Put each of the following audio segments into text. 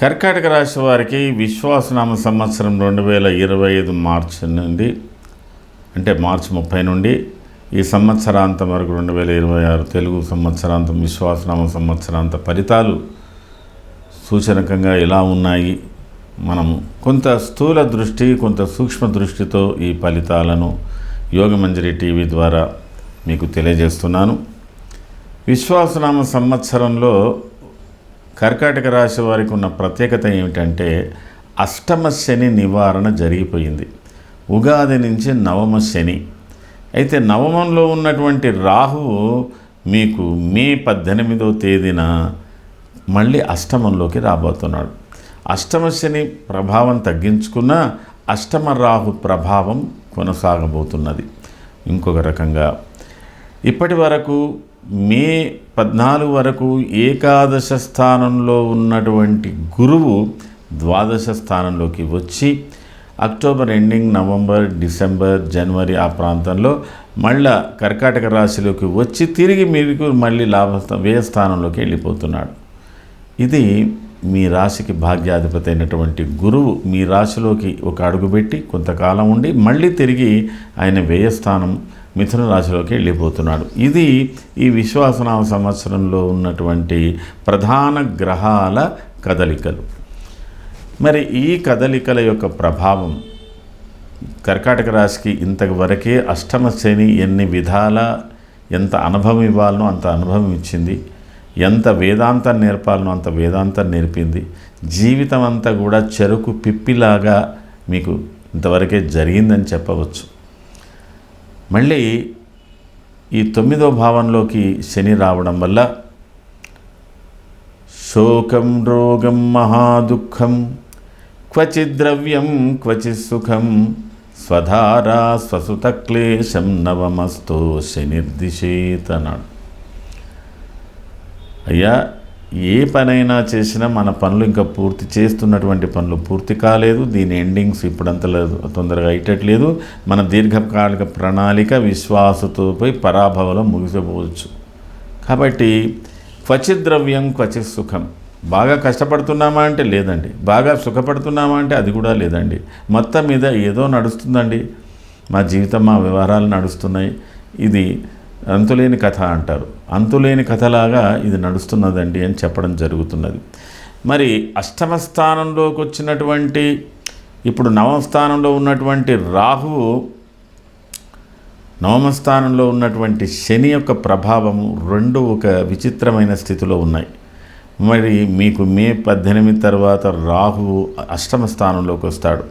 కర్కాటక రాశి వారికి విశ్వాసనామ సంవత్సరం రెండు వేల ఇరవై ఐదు మార్చ్ నుండి అంటే మార్చి ముప్పై నుండి ఈ సంవత్సరాంతం వరకు రెండు వేల ఇరవై ఆరు తెలుగు సంవత్సరాంతం విశ్వాసనామ సంవత్సరాంత ఫలితాలు సూచనకంగా ఎలా ఉన్నాయి? మనము. కొంత స్థూల దృష్టి కొంత సూక్ష్మ దృష్టితో ఈ ఫలితాలను యోగమంజరి టీవీ ద్వారా మీకు తెలియజేస్తున్నాను. విశ్వాసనామ సంవత్సరంలో కర్కాటక రాశి వారికి ఉన్న ప్రత్యేకత ఏమిటంటే అష్టమ శని నివారణ జరిగిపోయింది. ఉగాది నుంచి నవమ శని. అయితే నవమంలో ఉన్నటువంటి రాహువు మీకు మే పద్దెనిమిదో తేదీన మళ్ళీ అష్టమంలోకి రాబోతున్నాడు. అష్టమ శని ప్రభావం తగ్గించుకున్న అష్టమ రాహు ప్రభావం కొనసాగబోతున్నది. ఇంకొక రకంగా ఇప్పటి వరకు మే పద్నాలుగు వరకు ఏకాదశ స్థానంలో ఉన్నటువంటి గురువు ద్వాదశ స్థానంలోకి వచ్చి అక్టోబర్ ఎండింగ్ నవంబర్ డిసెంబర్ జనవరి ఆ ప్రాంతంలో మళ్ళా కర్కాటక రాశిలోకి వచ్చి తిరిగి మీకు మళ్ళీ లాభ వ్యయ స్థానంలోకి వెళ్ళిపోతున్నాడు. ఇది మీ రాశికి భాగ్యాధిపతి అయినటువంటి గురువు మీ రాశిలోకి ఒక అడుగుపెట్టి కొంతకాలం ఉండి మళ్ళీ తిరిగి ఆయన వ్యయస్థానం మిథున రాశిలోకి వెళ్ళిపోతున్నాడు. ఇది ఈ విశ్వాసనామ సంవత్సరంలో ఉన్నటువంటి ప్రధాన గ్రహాల కదలికలు. మరి ఈ కదలికల యొక్క ప్రభావం కర్కాటక రాశికి ఇంతవరకే అష్టమ శని ఎన్ని విధాల ఎంత అనుభవం ఇవ్వాలనో అంత అనుభవం ఇచ్చింది. ఎంత వేదాంతం నేర్పాలనో అంత వేదాంతం నేర్పింది. జీవితం అంతా కూడా చెరుకు పిప్పిలాగా మీకు ఇంతవరకే జరిగిందని చెప్పవచ్చు. మళ్ళీ ఈ తొమ్మిదో భావంలోకి శని రావడం వల్ల శోకం రోగం మహాదుఃఖం క్వచిద్రవ్యం క్వచిత్ సుఖం స్వధారా స్వసుత క్లేశం నవమస్తో శనిర్దిశేతనాడు. అయ్యా ఏ పనైనా చేసినా మన పనులు ఇంకా పూర్తి చేస్తున్నటువంటి పనులు పూర్తి కాలేదు దీని ఎండింగ్స్ ఇప్పుడంత లేదు తొందరగా అయ్యేటట్లేదు. మన దీర్ఘకాలిక ప్రణాళిక విశ్వాసతోపై పోయి పరాభవలో ముగిసిపోవచ్చు. కాబట్టి క్వచిత్ ద్రవ్యం క్వచిత్ సుఖం. బాగా కష్టపడుతున్నామా అంటే లేదండి. బాగా సుఖపడుతున్నామా అంటే అది కూడా లేదండి. మొత్తం మీద ఏదో నడుస్తుందండి. మా జీవితం మా వ్యవహారాలు నడుస్తున్నాయి. ఇది అంతులేని కథ అంటారు. అంతులేని కథలాగా ఇది నడుస్తున్నదండి అని చెప్పడం జరుగుతున్నది. మరి అష్టమ స్థానంలోకి వచ్చినటువంటి ఇప్పుడు నవమ స్థానంలో ఉన్నటువంటి రాహువు నవమ స్థానంలో ఉన్నటువంటి శని యొక్క ప్రభావము రెండు ఒక విచిత్రమైన స్థితిలో ఉన్నాయి. మరి మీకు మే పద్దెనిమిది తర్వాత రాహువు అష్టమ స్థానంలోకి వస్తాడు.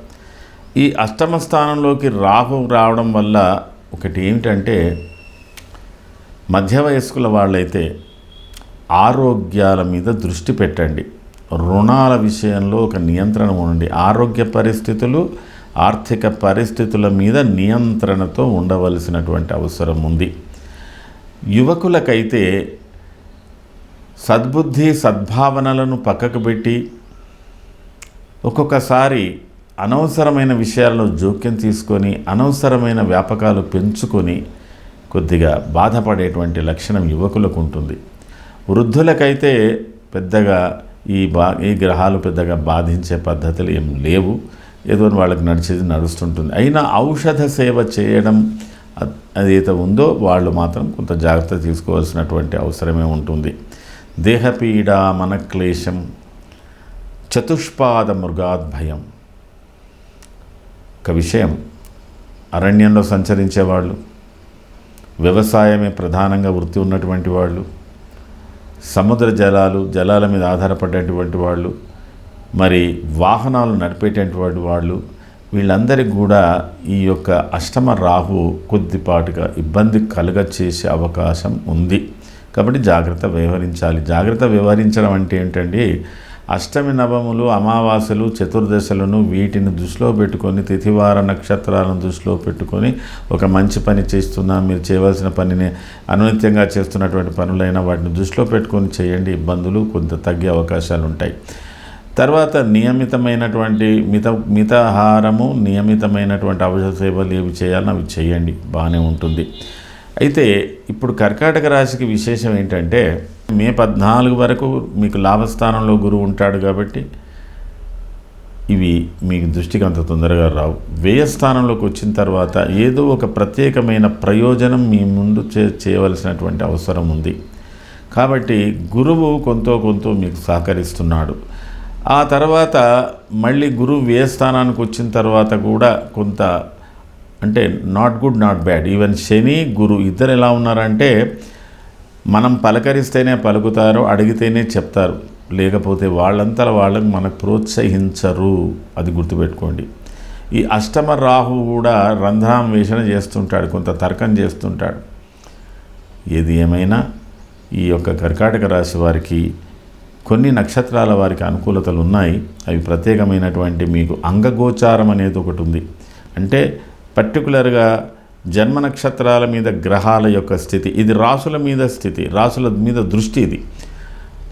ఈ అష్టమ స్థానంలోకి రాహు రావడం వల్ల ఒకటి ఏమిటంటే మధ్య వయస్కుల వాళ్ళైతే ఆరోగ్యాల మీద దృష్టి పెట్టండి. రుణాల విషయంలో ఒక నియంత్రణ ఉండండి. ఆరోగ్య పరిస్థితులు ఆర్థిక పరిస్థితుల మీద నియంత్రణతో ఉండవలసినటువంటి అవసరం ఉంది. యువకులకైతే సద్బుద్ధి సద్భావనలను పక్కకు పెట్టి ఒక్కొక్కసారి అనవసరమైన విషయాల్లో జోక్యం తీసుకొని అనవసరమైన వ్యాపకాలు పెంచుకొని కొద్దిగా బాధపడేటువంటి లక్షణం యువకులకు ఉంటుంది. వృద్ధులకైతే పెద్దగా ఈ బా ఈ గ్రహాలు పెద్దగా బాధించే పద్ధతులు ఏం లేవు. ఏదో వాళ్ళకి నడిచేది నడుస్తుంటుంది. అయినా ఔషధ సేవ చేయడం అద్- అదైతే ఉందో వాళ్ళు మాత్రం కొంత జాగ్రత్త తీసుకోవాల్సినటువంటి అవసరమే ఉంటుంది. దేహపీడ మనక్లేశం చతుష్పాద మృగాద్ భయం ఒక విషయం. అరణ్యంలో సంచరించేవాళ్ళు వ్యవసాయమే ప్రధానంగా వృత్తి ఉన్నటువంటి వాళ్ళు సముద్ర జలాలు జలాల మీద ఆధారపడేటువంటి వాళ్ళు మరి వాహనాలు నడిపేటటువంటి వాళ్ళు వీళ్ళందరికీ కూడా ఈ యొక్క అష్టమ రాహు కొద్దిపాటుగా ఇబ్బంది కలుగ చేసే అవకాశం ఉంది. కాబట్టి జాగ్రత్త వ్యవహరించాలి. జాగ్రత్త వ్యవహరించడం అంటే ఏంటండి? అష్టమి నవములు అమావాస్యలు చతుర్దశలను వీటిని దృష్టిలో పెట్టుకొని తిథివార నక్షత్రాలను దృష్టిలో పెట్టుకొని ఒక మంచి పని చేస్తున్నా మీరు చేయవలసిన పనిని అనునిత్యంగా చేస్తున్నటువంటి పనులైనా వాటిని దృష్టిలో పెట్టుకొని చేయండి. ఇబ్బందులు కొంత తగ్గే అవకాశాలు ఉంటాయి. తర్వాత నియమితమైనటువంటి మిత మితాహారము నియమితమైనటువంటి ఔషధ సేవలు ఏవి చేయాలన్నా అవి చేయండి. బాగానే ఉంటుంది. అయితే ఇప్పుడు కర్కాటక రాశికి విశేషం ఏంటంటే మే పద్నాలుగు వరకు మీకు లాభస్థానంలో గురువు ఉంటాడు కాబట్టి ఇవి మీకు దృష్టికి అంత తొందరగా రావు. వ్యయస్థానంలోకి వచ్చిన తర్వాత ఏదో ఒక ప్రత్యేకమైన ప్రయోజనం మీ ముందు చే చేయవలసినటువంటి అవసరం ఉంది. కాబట్టి గురువు కొంత కొంత మీకు సహకరిస్తున్నాడు. ఆ తర్వాత మళ్ళీ గురువు వ్యయస్థానానికి వచ్చిన తర్వాత కూడా కొంత అంటే not good not bad even శని గురు ఇద్దరు ఎలా ఉన్నారంటే మనం పలకరిస్తేనే పలుకుతారు అడిగితేనే చెప్తారు. లేకపోతే వాళ్ళంతా వాళ్ళకి మనకు ప్రోత్సహించరు. అది గుర్తుపెట్టుకోండి. ఈ అష్టమ రాహు కూడా రంధ్రాన్వేషణ చేస్తుంటాడు కొంత తర్కం చేస్తుంటాడు. ఏది ఏమైనా ఈ యొక్క కర్కాటక రాశి వారికి కొన్ని నక్షత్రాల వారికి అనుకూలతలు ఉన్నాయి. అవి ప్రత్యేకమైనటువంటి మీకు అంగగోచారం అనేది ఒకటి ఉంది. అంటే పర్టికులర్గా జన్మ నక్షత్రాల మీద గ్రహాల యొక్క స్థితి ఇది రాసుల మీద స్థితి రాసుల మీద దృష్టి ఇది.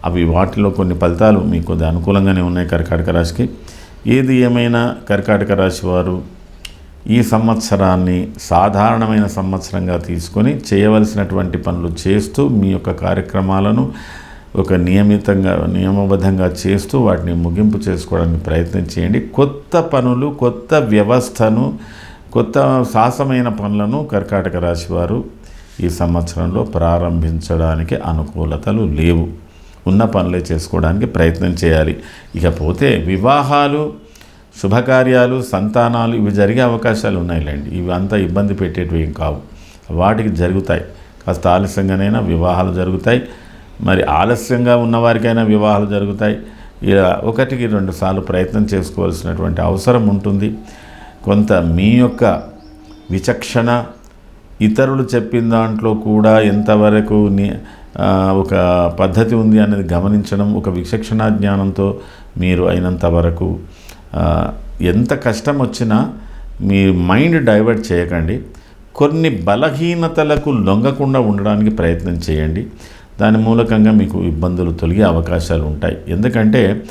అవి వాటిలో కొన్ని ఫలితాలు మీకు కొద్ది అనుకూలంగానే ఉన్నాయి కర్కాటక రాశికి. ఏది ఏమైనా కర్కాటక రాశి వారు ఈ సంవత్సరాన్ని సాధారణమైన సంవత్సరంగా తీసుకొని చేయవలసినటువంటి పనులు చేస్తూ మీ యొక్క కార్యక్రమాలను ఒక నియమితంగా నియమబద్ధంగా చేస్తూ వాటిని ముగింపు చేసుకోవడానికి ప్రయత్నం చేయండి. కొత్త పనులు కొత్త వ్యవస్థను కొత్త సాహసమైన పనులను కర్కాటక రాశి వారు ఈ సంవత్సరంలో ప్రారంభించడానికి అనుకూలతలు లేవు. ఉన్న పనులే చేసుకోవడానికి ప్రయత్నం చేయాలి. ఇకపోతే వివాహాలు శుభకార్యాలు సంతానాలు ఇవి జరిగే అవకాశాలు ఉన్నాయిలేండి. ఇవి అంతా ఇబ్బంది పెట్టేటివి ఏం కావు. వాటికి జరుగుతాయి. కాస్త ఆలస్యంగానైనా వివాహాలు జరుగుతాయి. మరి ఆలస్యంగా ఉన్నవారికైనా వివాహాలు జరుగుతాయి. ఇలా ఒకటికి రెండు సార్లు ప్రయత్నం చేసుకోవాల్సినటువంటి అవసరం ఉంటుంది. కొంత మీ యొక్క విచక్షణ ఇతరులు చెప్పిన దాంట్లో కూడా ఎంతవరకు ని- ఒక పద్ధతి ఉంది అనేది గమనించడం ఒక విచక్షణ జ్ఞానంతో మీరు అయినంత వరకు ఎంత కష్టం వచ్చినా మీ మైండ్ డైవర్ట్ చేయకండి. కొన్ని బలహీనతలకు లొంగకుండా ఉండడానికి ప్రయత్నం చేయండి. దాని మూలకంగా మీకు ఇబ్బందులు తొలగే అవకాశాలు ఉంటాయి. ఎందుకంటే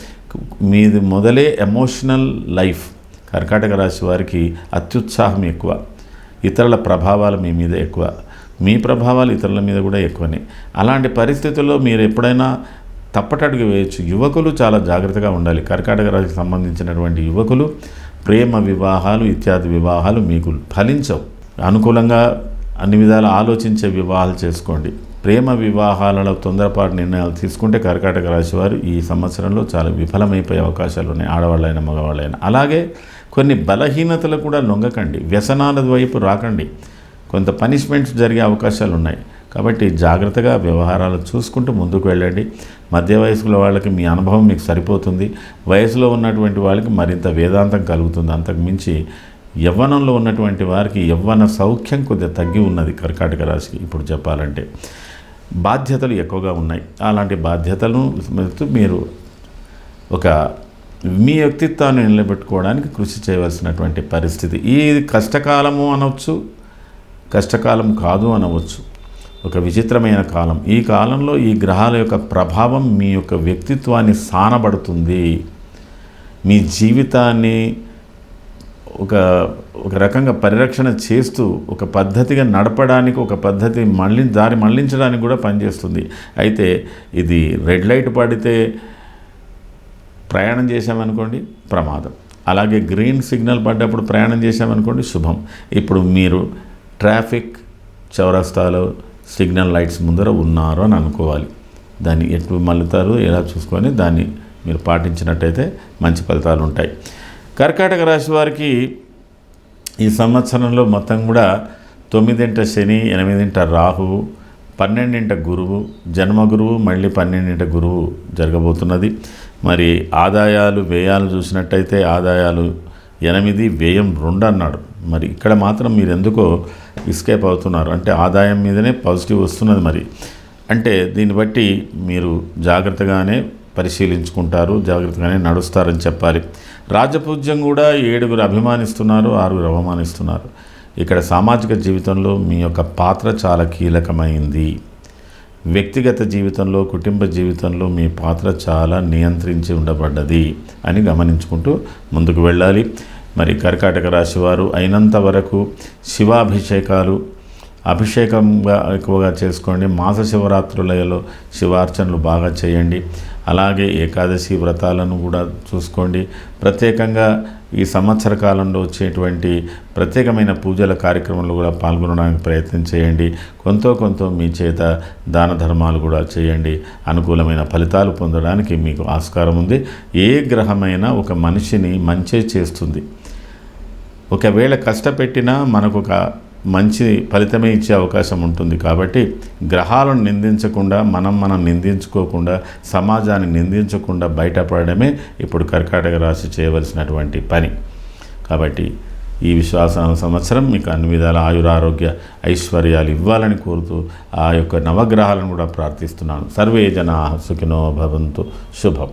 మీది మొదలే ఎమోషనల్ లైఫ్. కర్కాటక రాశి వారికి అత్యుత్సాహం ఎక్కువ. ఇతరుల ప్రభావాలు మీ మీద ఎక్కువ. మీ ప్రభావాలు ఇతరుల మీద కూడా ఎక్కువనే. అలాంటి పరిస్థితుల్లో మీరు ఎప్పుడైనా తప్పటడుగు వేయచ్చు. యువకులు చాలా జాగ్రత్తగా ఉండాలి. కర్కాటక రాశికి సంబంధించినటువంటి యువకులు ప్రేమ వివాహాలు ఇత్యాది వివాహాలు మీకు ఫలించవు. అనుకూలంగా అన్ని విధాలు ఆలోచించే వివాహాలు చేసుకోండి. ప్రేమ వివాహాలలో తొందరపాటు నిర్ణయాలు తీసుకుంటే కర్కాటక రాశి వారు ఈ సంవత్సరంలో చాలా విఫలమైపోయే అవకాశాలు ఉన్నాయి. ఆడవాళ్ళైనా మగవాళ్ళైనా. అలాగే కొన్ని బలహీనతలు కూడా లొంగకండి. వ్యసనాల వైపు రాకండి. కొంత పనిష్మెంట్స్ జరిగే అవకాశాలు ఉన్నాయి. కాబట్టి జాగ్రత్తగా వ్యవహారాలు చూసుకుంటూ ముందుకు వెళ్ళండి. మధ్య వయసుల వాళ్ళకి మీ అనుభవం మీకు సరిపోతుంది. వయసులో ఉన్నటువంటి వాళ్ళకి మరింత వేదాంతం కలుగుతుంది. అంతకు మించి యవ్వనంలో ఉన్నటువంటి వారికి యవ్వన సౌఖ్యం కొద్దిగా తగ్గి ఉన్నది కర్కాటక రాశికి. ఇప్పుడు చెప్పాలంటే బాధ్యతలు ఎక్కువగా ఉన్నాయి. అలాంటి బాధ్యతలను మీరు ఒక మీ వ్యక్తిత్వాన్ని నిలబెట్టుకోవడానికి కృషి చేయవలసినటువంటి పరిస్థితి. ఈ కష్టకాలము అనవచ్చు కష్టకాలం కాదు అనవచ్చు ఒక విచిత్రమైన కాలం. ఈ కాలంలో ఈ గ్రహాల యొక్క ప్రభావం మీ యొక్క వ్యక్తిత్వాన్ని సానబడుతుంది. మీ జీవితాన్ని ఒక ఒక రకంగా పరిరక్షణ చేస్తూ ఒక పద్ధతిగా నడపడానికి ఒక పద్ధతి మళ్ళీ దారి మళ్ళించడానికి కూడా పనిచేస్తుంది. అయితే ఇది రెడ్ లైట్ పడితే ప్రయాణం చేశామనుకోండి ప్రమాదం. అలాగే గ్రీన్ సిగ్నల్ పడ్డప్పుడు ప్రయాణం చేశామనుకోండి శుభం. ఇప్పుడు మీరు ట్రాఫిక్ చౌరస్తాలో సిగ్నల్ లైట్స్ ముందర ఉన్నారు అని అనుకోవాలి. దాన్ని ఎట్లు మళ్ళుతారు ఎలా చూసుకొని దాన్ని మీరు పాటించినట్టయితే మంచి ఫలితాలు ఉంటాయి కర్కాటక రాశి వారికి ఈ సంవత్సరంలో మొత్తం కూడా తొమ్మిదింట శని ఎనిమిదింట రాహువు పన్నెండింట గురువు జన్మ గురువు మళ్ళీ పన్నెండింట గురువు జరగబోతున్నది. మరి ఆదాయాలు వ్యయాలు చూసినట్టయితే ఆదాయాలు ఎనిమిది వ్యయం రెండు అన్నాడు. మరి ఇక్కడ మాత్రం మీరు ఎందుకో ఎస్కేప్ అవుతున్నారు? అంటే ఆదాయం మీదనే పాజిటివ్ వస్తున్నది మరి. అంటే దీన్ని బట్టి మీరు జాగ్రత్తగానే పరిశీలించుకుంటారు జాగ్రత్తగానే నడుస్తారని చెప్పాలి. రాజపూజ్యం కూడా ఏడుగురు అభిమానిస్తున్నారు ఆరుగురు అవమానిస్తున్నారు. ఇక్కడ సామాజిక జీవితంలో మీ యొక్క పాత్ర చాలా కీలకమైంది. వ్యక్తిగత జీవితంలో కుటుంబ జీవితంలో మీ పాత్ర చాలా నియంత్రించి ఉండబడ్డది అని గమనించుకుంటూ ముందుకు వెళ్ళాలి. మరి కర్కాటక రాశివారు అయినంత వరకు శివాభిషేకాలు అభిషేకంగా ఎక్కువగా చేసుకోండి. మాస శివరాత్రులలో శివార్చనలు బాగా చేయండి. అలాగే ఏకాదశి వ్రతాలను కూడా చూసుకోండి. ప్రత్యేకంగా ఈ సంవత్సర కాలంలో వచ్చేటువంటి ప్రత్యేకమైన పూజల కార్యక్రమంలో కూడా పాల్గొనడానికి ప్రయత్నం చేయండి. కొంత కొంత మీ చేత దాన ధర్మాలు కూడా చేయండి. అనుకూలమైన ఫలితాలు పొందడానికి మీకు ఆస్కారం ఉంది. ఏ గ్రహమైనా ఒక మనిషిని మంచే చేస్తుంది. ఒకవేళ కష్టపెట్టినా మనకు ఒక మంచి ఫలితమే ఇచ్చే అవకాశం ఉంటుంది. కాబట్టి గ్రహాలను నిందించకుండా మనం మనం నిందించుకోకుండా సమాజాన్ని నిందించకుండా బయటపడడమే ఇప్పుడు కర్కాటక రాశి చేయవలసినటువంటి పని. కాబట్టి ఈ విశ్వాస సంవత్సరం మీకు అన్ని విధాల ఆయురారోగ్య ఐశ్వర్యాలు ఇవ్వాలని కోరుతూ ఆ యొక్క నవగ్రహాలను కూడా ప్రార్థిస్తున్నాను. సర్వే జనా సుఖినో భవంతు. శుభం.